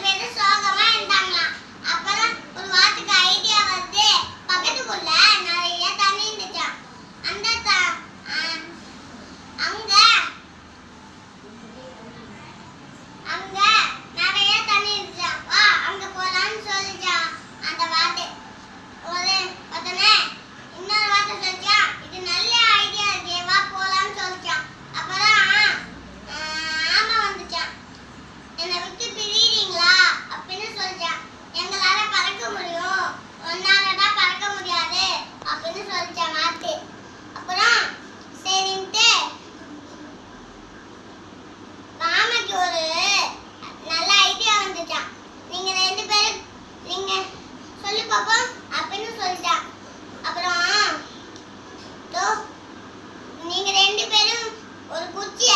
Venezuela. பாப்பா அப்படின்னு சொல்லிட்டா அப்புறம் தோ நீங்க ரெண்டு பேரும் ஒரு குச்சிய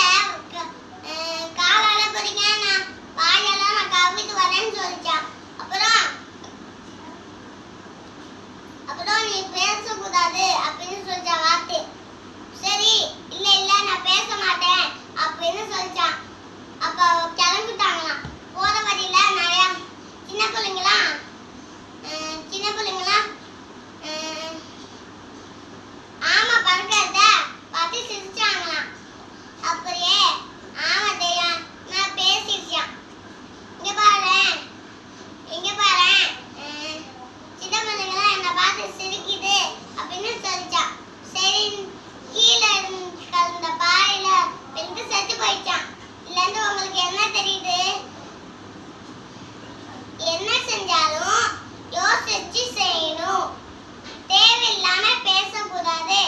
காலால போறீங்க. நான் வாயெல்லாம் நான் கவிட்டு வரேன்னு சொல்லிட்டா அப்புறம் அப்புறம் நீ பேசக்கூடாது அப்படின்னு சொல்லிட்டா வார்த்தை. சரி இல்ல இல்லை. போயிட்டான் இருந்து உங்களுக்கு என்ன தெரியுது? என்ன செஞ்சாலும் யோசிச்சு செய்யணும். தேவையில்லாம பேசக்கூடாது.